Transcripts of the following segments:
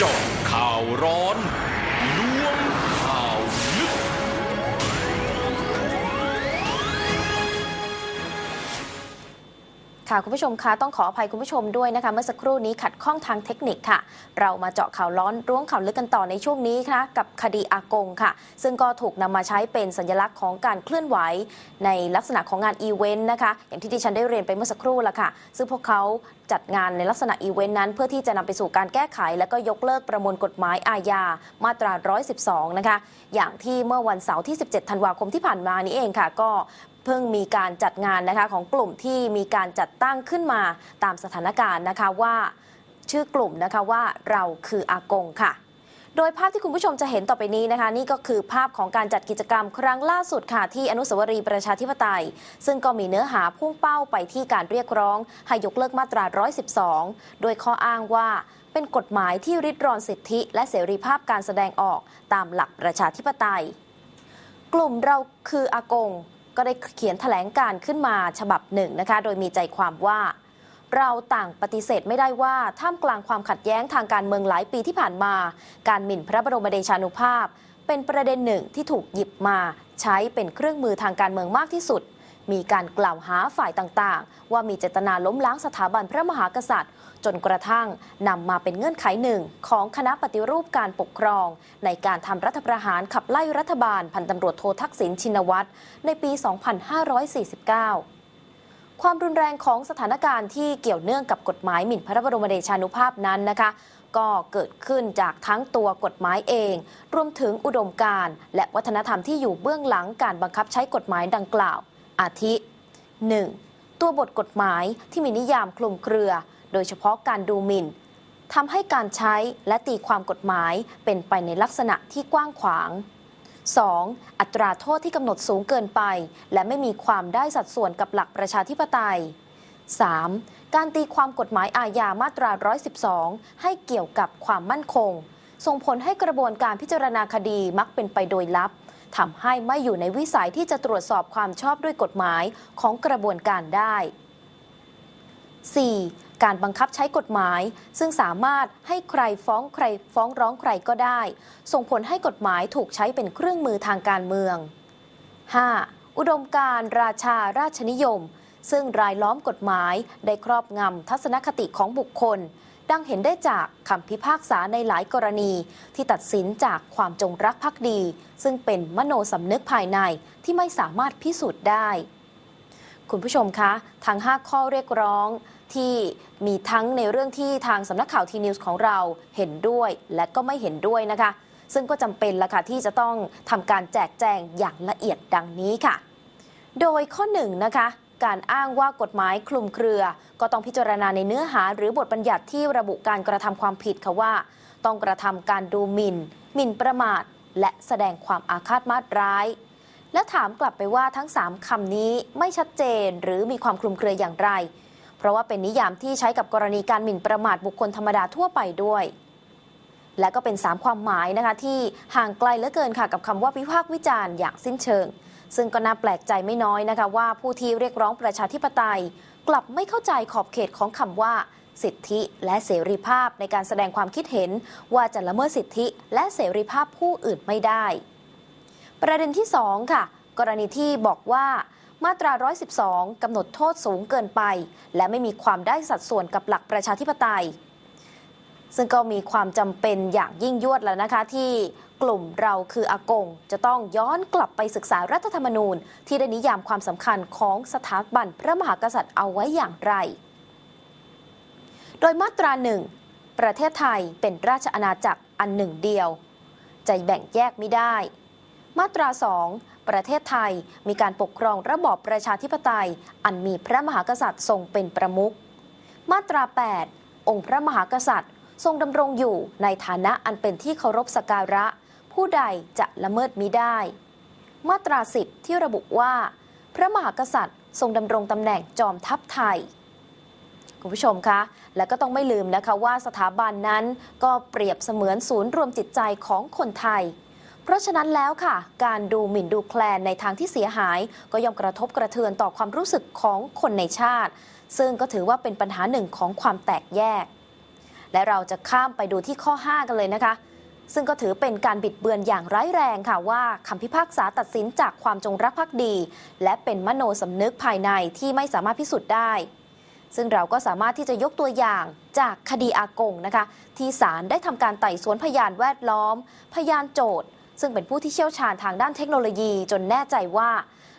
จาะข่าวร้อน ค่ะคุณผู้ชมคะต้องขออภัยคุณผู้ชมด้วยนะคะเมื่อสักครู่นี้ขัดข้องทางเทคนิคค่ะ เรามาเจาะข่าวร้อนร้วงข่าวลึกกันต่อในช่วงนี้ค่ะกับคดีอากงค่ะ ซึ่งก็ถูกนำมาใช้เป็นสัญลักษณ์ของการเคลื่อนไหว ในลักษณะของงานอีเวนต์นะคะอย่างที่ดิฉันได้เรียนไปเมื่อสักครู่ละค่ะ ซึ่งพวกเขาจัดงานในลักษณะอีเวนต์นั้นเพื่อที่จะนำไปสู่การแก้ไข และก็ยกเลิกประมวลกฎหมายอาญามาตรา 112 นะคะ อย่างที่เมื่อวันเสาร์ที่ 17 ธันวาคมที่ผ่านมานี้เองค่ะ ก็ เพิ่งมีการจัดงานนะคะของกลุ่มที่มีการจัดตั้งขึ้นมาตามสถานการณ์นะคะว่าชื่อกลุ่มนะคะว่าเราคืออากงค่ะ โดยภาพที่คุณผู้ชมจะเห็นต่อไปนี้นะคะ นี่ก็คือภาพของการจัดกิจกรรมครั้งล่าสุดค่ะ ที่อนุสาวรีย์ประชาธิปไตย ซึ่งก็มีเนื้อหาพุ่งเป้าไปที่การเรียกร้อง ให้ยกเลิกมาตรา 112 โดยข้ออ้างว่าเป็นกฎหมายที่ริดรอนสิทธิ และเสรีภาพการแสดงออกตามหลักประชาธิปไตย กลุ่มเราคืออากง ก็ได้เขียนแถลงการขึ้นมาฉบับหนึ่งนะคะ โดยมีใจความว่า เราต่างปฏิเสธไม่ได้ว่าท่ามกลางความขัดแย้งทางการเมืองหลายปีที่ผ่านมา การหมิ่นพระบรมเดชานุภาพ เป็นประเด็นหนึ่งที่ถูกหยิบมา ใช้เป็นเครื่องมือทางการเมืองมากที่สุด มีการกล่าวหาฝ่ายต่างๆ ว่ามีเจตนาล้มล้างสถาบันพระมหากษัตริย์ จนกระทั่งนำมาเป็นเงื่อนไขหนึ่งของคณะปฏิรูปการปกครอง ในการทำรัฐประหารขับไล่รัฐบาลพันตำรวจโททักษิณชินวัตรในปี 2549ความรุนแรงของสถานการณ์ที่เกี่ยวเนื่องกับกฎหมายหมิ่นพระบรมเดชานุภาพนั้นนะคะ ก็เกิดขึ้นจากทั้งตัวกฎหมายเอง รวมถึงอุดมการณ์และวัฒนธรรมที่อยู่เบื้องหลังการบังคับใช้กฎหมายดังกล่าว อาทิ 1. ตัวบทกฎหมายที่มีนิยามคลุมเครือ โดยเฉพาะการดูหมิ่นทำให้การใช้และตีความกฎหมายเป็นไปในลักษณะที่กว้างขวาง 2. อัตราโทษที่กำหนดสูงเกินไป และไม่มีความได้สัดส่วนกับหลักประชาธิปไตย 3. การตีความกฎหมายอาญามาตรา 112 ให้เกี่ยวกับความมั่นคง ส่งผลให้กระบวนการพิจารณาคดีมักเป็นไปโดยลับ ทำให้ไม่อยู่ในวิสัยที่จะตรวจสอบความชอบด้วยกฎหมายของกระบวนการได้ 4. การบังคับใช้กฎหมาย ซึ่งสามารถให้ใครฟ้องใครฟ้องร้องใครก็ได้ ส่งผลให้กฎหมายถูกใช้เป็นเครื่องมือทางการเมือง 5. อุดมการณ์ราชาราชนิยม ซึ่งรายล้อมกฎหมายได้ครอบงำทัศนคติของบุคคล ดังเห็นได้จากคำพิพากษาในหลายกรณี ที่ตัดสินจากความจงรักภักดี ซึ่งเป็นมโนสำนึกภายในที่ไม่สามารถพิสูจน์ได้ คุณผู้ชมคะทั้ง 5 ข้อเรียกร้องที่มีทั้งในเรื่องที่ทางสำนักข่าวทีนิวส์ของเราเห็นด้วยและก็ไม่เห็นด้วยนะคะ ซึ่งก็จำเป็นละค่ะที่จะต้องทำการแจกแจงอย่างละเอียดดังนี้ค่ะ โดยข้อ1นนะคะ การอ้างว่ากฎหมายคลุมเครือ ก็ต้องพิจารณาในเนื้อหาหรือบทบัญญัติที่ระบุการกระทำความผิดค่ะว่า ต้องกระทำการดูหมิน่น หมิ่นประมาท และแสดงความอาฆาตมาตร้าย และถามกลับไปว่าทั้ง 3คำนี้ไม่ชัดเจนหรือมีความคลุมเครืออย่างไร เพราะว่าเป็นนิยามที่ใช้กับกรณีการหมิ่นประมาทบุคคลธรรมดาทั่วไปด้วยและก็เป็น 3 ความหมายนะคะที่ห่างไกลเหลือเกินค่ะกับคำว่าวิพากษ์วิจารณ์อย่างสิ้นเชิง ซึ่งก็น่าแปลกใจไม่น้อยนะคะว่าผู้ที่เรียกร้องประชาธิปไตย กลับไม่เข้าใจขอบเขตของคำว่า สิทธิและเสรีภาพในการแสดงความคิดเห็น ว่าจะละเมิดสิทธิและเสรีภาพผู้อื่นไม่ได้ ประเด็นที่ 2 ค่ะ กรณีที่บอกว่ามาตรา 112 กำหนดโทษสูงเกินไป และไม่มีความได้สัดส่วนกับหลักประชาธิปไตย ซึ่งก็มีความจำเป็นอย่างยิ่งยวดแล้วนะคะ ที่กลุ่มเราคืออากง จะต้องย้อนกลับไปศึกษารัฐธรรมนูญ ที่ได้นิยามความสำคัญของสถาบันพระมหากษัตริย์เอาไว้อย่างไร โดยมาตราหนึ่งประเทศไทยเป็นราชอาณาจักรอันหนึ่งเดียว จะแบ่งแยกไม่ได้ มาตราสองประเทศไทยมีการปกครองระบอบประชาธิปไตย อันมีพระมหากษัตริย์ทรงเป็นประมุขมาตรา 8 องค์พระมหากษัตริย์ ทรงดำรงอยู่ในฐานะอันเป็นที่เคารพสักการะ ผู้ใดจะละเมิดมิได้ มาตรา10ที่ระบุว่า พระมหากษัตริย์ทรงดำรงตำแหน่งจอมทัพไทยคุณผู้ชมคะ และก็ต้องไม่ลืมนะคะว่าสถาบันนั้นก็เปรียบเสมือนศูนย์รวมจิตใจของคนไทย เพราะฉะนั้นแล้วค่ะ การดูหมิ่นดูแคลนในทางที่เสียหาย ก็ย่อมกระทบกระเทือนต่อความรู้สึกของคนในชาติ ซึ่งก็ถือว่าเป็นปัญหาหนึ่งของความแตกแยก และเราจะข้ามไปดูที่ข้อ 5 กันเลยนะคะ ซึ่งก็ถือเป็นการบิดเบือนอย่างร้ายแรงค่ะว่าคำพิพากษาตัดสินจากความจงรักภักดี และเป็นมโนสำนึกภายในที่ไม่สามารถพิสูจน์ได้ ซึ่งเราก็สามารถที่จะยกตัวอย่างจากคดีอากงนะคะ ที่ศาลได้ทำการไต่สวนพยานแวดล้อม พยานโจทย์ซึ่งเป็นผู้ที่เชี่ยวชาญทางด้านเทคโนโลยีจนแน่ใจว่า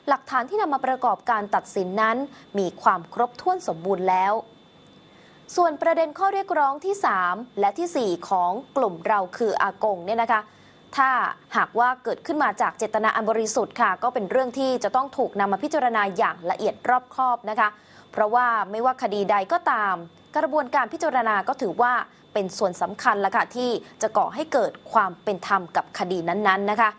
หลักฐานที่นำมาประกอบการตัดสินนั้น มีความครบถ้วนสมบูรณ์แล้ว ส่วนประเด็นข้อเรียกร้องที่ 3 และทีสี่ 4 ของกลุ่มเราคืออากงเนี่ยนะคะ ถ้าหากว่าเกิดขึ้นมาจากเจตนาอันบริสุทธิ์ค่ะ ก็เป็นเรื่องที่จะต้องถูกนำมาพิจารณาอย่างละเอียดรอบคอบนะคะ เพราะว่าไม่ว่าคดีใดก็ตาม กระบวนการพิจารณาก็ถือว่าเป็นส่วนสำคัญละค่ะที่จะก่อให้เกิดความเป็นธรรมกับคดีนั้นๆนะคะ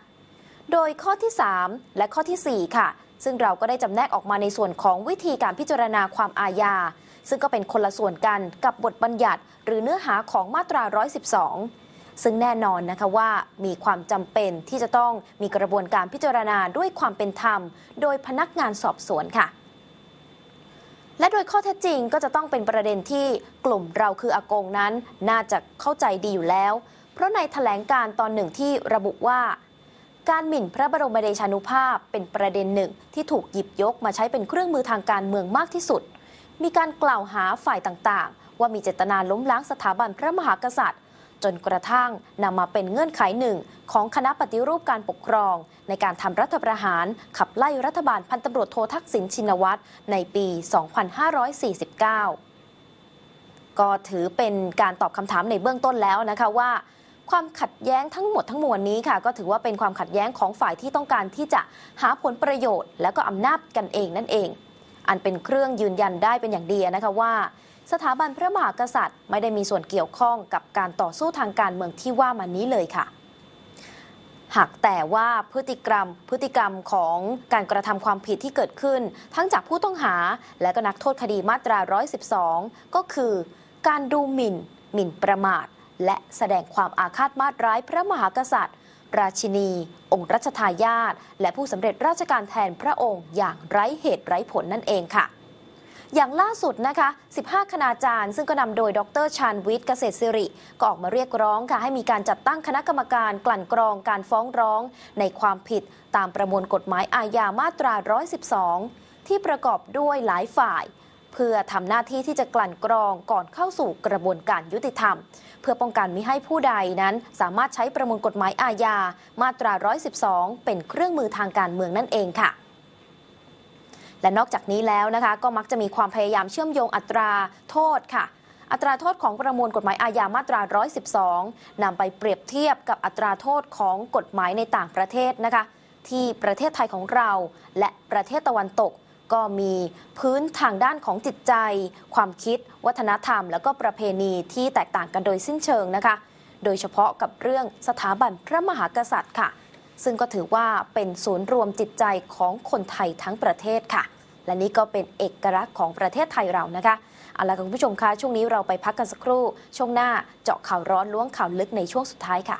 โดยข้อที่ 3 และข้อทีสี่4 ค่ะซึ่งเราก็ได้จำแนกออกมาในส่วนของวิธีการพิจารณาความอาญา ซึ่งก็เป็นคนละส่วนกันกับบทบัญญัติ หรือเนื้อหาของมาตรา 112 ซึ่งแน่นอนนะคะว่ามีความจำเป็นที่จะต้องมีกระบวนการพิจารณาด้วยความเป็นธรรม โดยพนักงานสอบสวนค่ะและโดยข้อเท็จจริงก็จะต้องเป็นประเด็นที่กลุ่มเราคืออากงนั้น น่าจะเข้าใจดีอยู่แล้ว เพราะในแถลงการตอนหนึ่งที่ระบุว่า การหมิ่นพระบรมเดชานุภาพเป็นประเด็นหนึ่งที่ถูกหยิบยกมาใช้เป็นเครื่องมือทางการเมืองมากที่สุด มีการกล่าวหาฝ่ายต่างๆ ว่ามีเจตนาล้มล้างสถาบันพระมหากษัตริย์ จนกระทั่งนำมาเป็นเงื่อนไขหนึ่ง ของคณะปฏิรูปการปกครอง ในการทำรัฐประหารขับไล่รัฐบาลพันตำรวจโททักษิณชินวัตรในปี 2549 ก็ถือเป็นการตอบคำถามในเบื้องต้นแล้วนะคะว่าความขัดแย้งทั้งหมดทั้งมวลนี้ค่ะ ก็ถือว่าเป็นความขัดแย้งของฝ่ายที่ต้องการที่จะหาผลประโยชน์ และก็อำนาจกันเองนั่นเอง อันเป็นเครื่องยืนยันได้เป็นอย่างดีนะคะว่า สถาบันพระมหากษัตริย์ ไม่ได้มีส่วนเกี่ยวข้องกับการต่อสู้ทางการเมืองที่ว่ามานี้เลยค่ะ หากแต่ว่าพฤติกรรม พฤติกรรมของการกระทำความผิดที่เกิดขึ้น ทั้งจากผู้ต้องหาและก็นักโทษคดีมาตรา 112 ก็คือ การดูหมิ่น หมิ่นประมาทและแสดงความอาฆาตมาตร้ายพระมหากษัตริย์ ราชินี องค์รัชทายาทและผู้สำเร็จราชการแทนพระองค์อย่างไร้เหตุไร้ผลนั่นเองค่ะอย่างล่าสุดนะคะ 15 คณาจารย์ ซึ่งก็นำโดยดรชาญวิทย์เกษตรสิริ ก็ออกมาเรียกร้องค่ะ ให้มีการจัดตั้งคณะกรรมการกลั่นกรองการฟ้องร้อง ในความผิดตามประมวลกฎหมายอาญามาตรา 112 ที่ประกอบด้วยหลายฝ่าย เพื่อทำหน้าที่ที่จะกลั่นกรองก่อนเข้าสู่กระบวนการยุติธรรม เพื่อป้องกันมิให้ผู้ใดนั้น สามารถใช้ประมวลกฎหมายอาญามาตรา 112 เป็นเครื่องมือทางการเมืองนั่นเองค่ะและนอกจากนี้แล้วนะคะก็มักจะมีความพยายามเชื่อมโยงอัตราโทษค่ะ อัตราโทษของประมวลกฎหมายอาญามาตรา 112 นำไปเปรียบเทียบกับอัตราโทษของกฎหมายในต่างประเทศนะคะ ที่ประเทศไทยของเรา และประเทศตะวันตก ก็มีพื้นทางด้านของจิตใจ ความคิด วัฒนธรรม และก็ประเพณีที่แตกต่างกันโดยสิ้นเชิงนะคะ โดยเฉพาะกับเรื่องสถาบันพระมหากษัตริย์ค่ะ ซึ่งก็ถือว่าเป็นศูนย์รวมจิตใจของคนไทยทั้งประเทศค่ะ และนี่ก็เป็นเอกลักษณ์ของประเทศไทยเรานะคะเอาละค่ะคุณผู้ชมคะช่วงนี้เราไปพักกันสักครู่ ช่วงหน้าเจาะข่าวร้อนล้วงข่าวลึกในช่วงสุดท้ายค่ะ